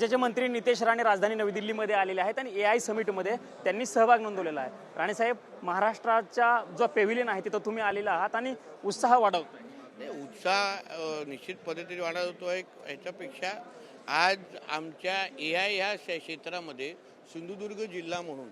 राज्याचे मंत्री नितेश राणे राजधानी नवी दिल्लीमध्ये आलेले आहेत आणि ए आय समिटमध्ये त्यांनी सहभाग नोंदवलेला आहे. राणेसाहेब महाराष्ट्राचा जो पेव्हिलियन आहे तिथं तुम्ही आलेला आहात आणि उत्साह वाढवतोय. उत्साह निश्चित पद्धतीने वाढवतो आहे एक आज आमच्या ए आय ह्या क्षेत्रामध्ये सिंधुदुर्ग जिल्हा म्हणून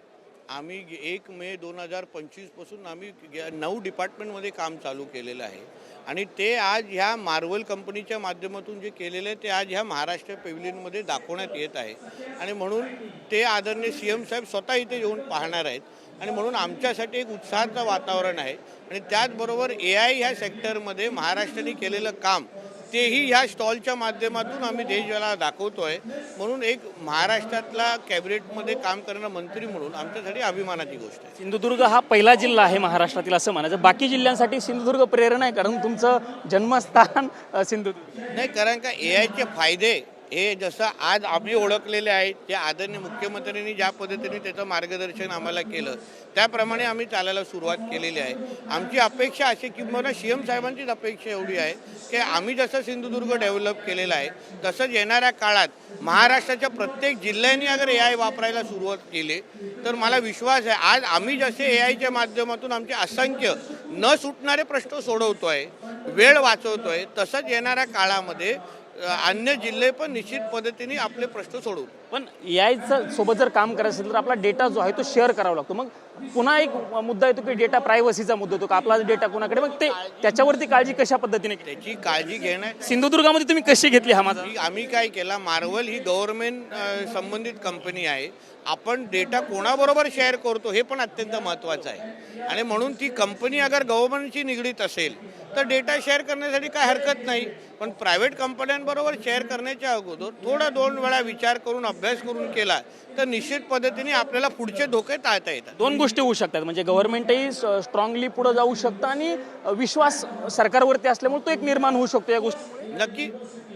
आम्ही एक मे दोन हजार पंचवीसपासून आम्ही नऊ डिपार्टमेंटमध्ये काम चालू केलेलं आहे. आणि ते आज ह्या मार्वल कंपनीच्या माध्यमातून जे केलेलं आहे ते आज ह्या महाराष्ट्र पेव्हिलियनमध्ये दाखवण्यात येत आहे. आणि म्हणून ते आदरणीय सी एम साहेब स्वतः इथे येऊन पाहणार आहेत. आणि म्हणून आमच्यासाठी एक उत्साहाचं वातावरण आहे. आणि त्याचबरोबर ए आय ह्या सेक्टरमध्ये महाराष्ट्राने केलेलं काम तेही ह्या स्टॉलच्या माध्यमातून आम्ही देशाला दाखवतोय. म्हणून एक महाराष्ट्रातला कॅबिनेटमध्ये काम करणारा मंत्री म्हणून आमच्यासाठी अभिमानाची गोष्ट आहे. सिंधुदुर्ग हा पहिला जिल्हा आहे महाराष्ट्रातील असं म्हणायचं. बाकी जिल्ह्यांसाठी सिंधुदुर्ग प्रेरणा आहे कारण तुमचं जन्मस्थान सिंधुदुर्ग. नाही कारण का ए आयचे फायदे हे जसं आज आम्ही ओळखलेले आहेत ते आदरणीय मुख्यमंत्र्यांनी ज्या पद्धतीने त्याचं मार्गदर्शन आम्हाला केलं त्याप्रमाणे आम्ही चालायला सुरुवात केलेली आहे. आमची अपेक्षा अशी किंवा सी एम साहेबांचीच अपेक्षा एवढी आहे की आम्ही जसं सिंधुदुर्ग डेव्हलप केलेलं आहे तसंच येणाऱ्या काळात महाराष्ट्राच्या प्रत्येक जिल्ह्यांनी अगर ए आय वापरायला सुरुवात केली तर मला विश्वास आहे आज आम्ही जसे ए आयच्या माध्यमातून आमचे असंख्य न सुटणारे प्रश्न सोडवतो आहे वेळ वाचवतो आहे तसंच येणाऱ्या काळामध्ये अन्य जिल्हे पण निश्चित पद्धतीने आपले प्रश्न सोडवू. पण यायचं सोबत जर काम करायचं असेल तर आपला डेटा जो आहे तो शेअर करावा लागतो. मग पुन्हा एक मुद्दा येतो की डेटा प्रायव्हसीचा मुद्दा येतो का आपला डेटा कोणाकडे? मग ते त्याच्यावरती काळजी कशा पद्धतीने केली त्याची काळजी घेणं सिंधुदुर्गामध्ये तुम्ही कशी घेतली हा माझा? आम्ही काय केला मार्वल ही गव्हर्नमेंट संबंधित कंपनी आहे. आपण डेटा कोणाबरोबर शेअर करतो हे पण अत्यंत महत्त्वाचं आहे. आणि म्हणून ती कंपनी अगर गव्हर्नमेंटशी निगडीत असेल तर डेटा शेअर करण्यासाठी काय हरकत नाही. पण प्रायव्हेट कंपन्यांबरोबर शेअर करण्याच्या अगोदर थोडा दोन वेळा विचार करून अभ्यास करून केला तर निश्चित पद्धतीने आपल्याला पुढचे धोके टाळता येतात. दोन गोष्टी होऊ शकतात. म्हणजे गव्हर्नमेंटही स्ट्रॉंगली पुढे जाऊ शकतं आणि विश्वास सरकारवरती असल्यामुळे तो एक निर्माण होऊ शकतो या गोष्टी. नक्की.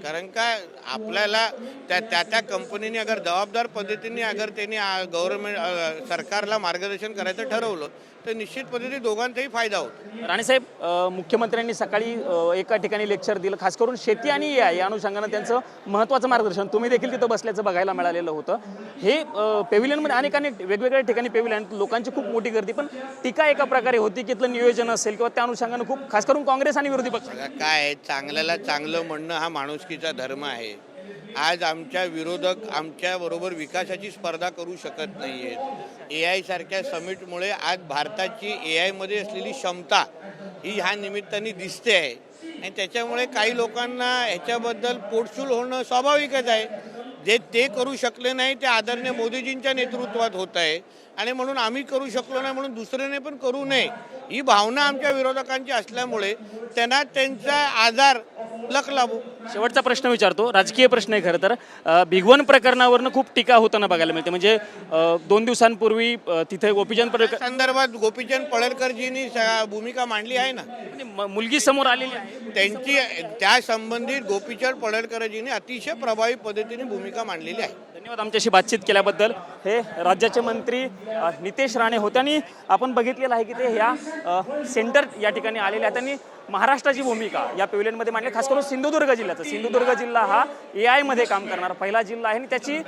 कारण का आपल्याला त्या त्या त्या कंपनीने अगर जबाबदार पद्धतीने अगर त्यांनी गव्हर्नमेंट सरकारला मार्गदर्शन करायचं ठरवलं तर निश्चित पद्धतीने दोघांचाही फायदा होतो. राणेसाहेब मुख्यमंत्र्यांनी सकाळी एका ठिकाणी लेक्चर दिलं खास करून शेती आणि या अनुषंगानं त्यांचं महत्त्वाचं मार्गदर्शन. तुम्ही देखील तिथं बसल्याचं बघायला मिळालेलं होतं. हे पेव्हिलियनमध्ये अनेक अनेक वेगवेगळ्या ठिकाणी पेव्हिलियन लोकांची खूप मोठी गर्दी पण टीका एका प्रकारे होती की इथलं नियोजन असेल किंवा त्या अनुषंगानं खूप खास करून काँग्रेस आणि विरोधी पक्ष. काय चांगल्याला चांगलं म्हणणं हा गोष्टीचा धर्म आहे. आज आमच्या विरोधक आमच्याबरोबर विकासाची स्पर्धा करू शकत नाही आहेत ए आय सारख्या समिटमुळे आज भारताची ए आयमध्ये असलेली क्षमता ही ह्या निमित्ताने दिसते आहे. आणि त्याच्यामुळे काही लोकांना ह्याच्याबद्दल पोटशूल होणं स्वाभाविकच आहे. जे ते करू शकले नाही ते आदरणीय मोदीजींच्या नेतृत्वात होत आहे. आणि म्हणून आम्ही करू शकलो नाही म्हणून दुसऱ्याने पण करू नये. ही भावना आमच्या विरोधकांची असल्यामुळे त्यांना त्यांचा आजार लख लाभू. शेवटचा प्रश्न विचारतो. राजकीय प्रश्न आहे खरं तर. भिगवण प्रकरणावरनं खूप टीका होताना बघायला मिळते. म्हणजे अ, दोन दिवसांपूर्वी अ, तिथे गोपीचंद पडळकर संदर्भात गोपीचंद पडळकरजींनी स- भूमिका मांडली आहे ना? आणि म- मुलगी समोर आलेली आहे. त्यांची त्या संबंधित गोपीचंद पडळकरजींनी अतिशय प्रभावी पद्धतीने भूमिका मांडलेली आहे. धन्यवाद आमच्याशी बातचीत केल्याबद्दल. हे राज्याचे मंत्री अ, नितेश राणे होते आणि आपण बघितलेलं आहे की ते ह्या अ, सेंटर या ठिकाणी आलेले आहेत आणि महाराष्ट्राची भूमिका या पेव्हिलियनमध्ये मांडली खास करून सिंधुदुर्ग जिल्ह्याचं सिंधुदुर्ग जिल्हा हा ए आयमध्ये काम करणारा पहिला जिल्हा आहे. आणि त्याची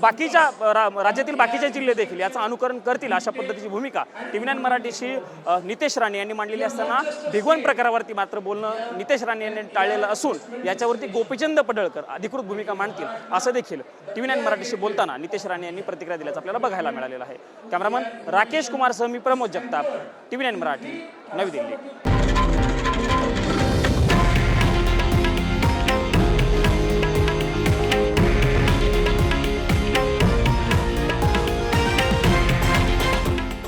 बाकीच्या रा- राज्यातील बाकीचे जिल्हे देखील याचं अनुकरण करतील अशा पद्धतीची भूमिका टी नाईन मराठीशी नितेश राणे यांनी मांडलेली असताना भिगवण प्रकारावरती मात्र बोलणं नितेश राणे यांनी टाळलेलं असून याच्यावरती गोपीचंद पडळकर अधिकृत भूमिका मांडतील असं देखील टीव्ही नाईन मराठीशी बोलताना नितेश राणे यांनी प्रतिक्रिया दिल्याचं आपल्याला बघायला मिळालेलं आहे. कॅमेरामन राकेश कुमारसह मी प्रमोद जगताप टीव्ही नाईन मराठी नवी दिल्ली.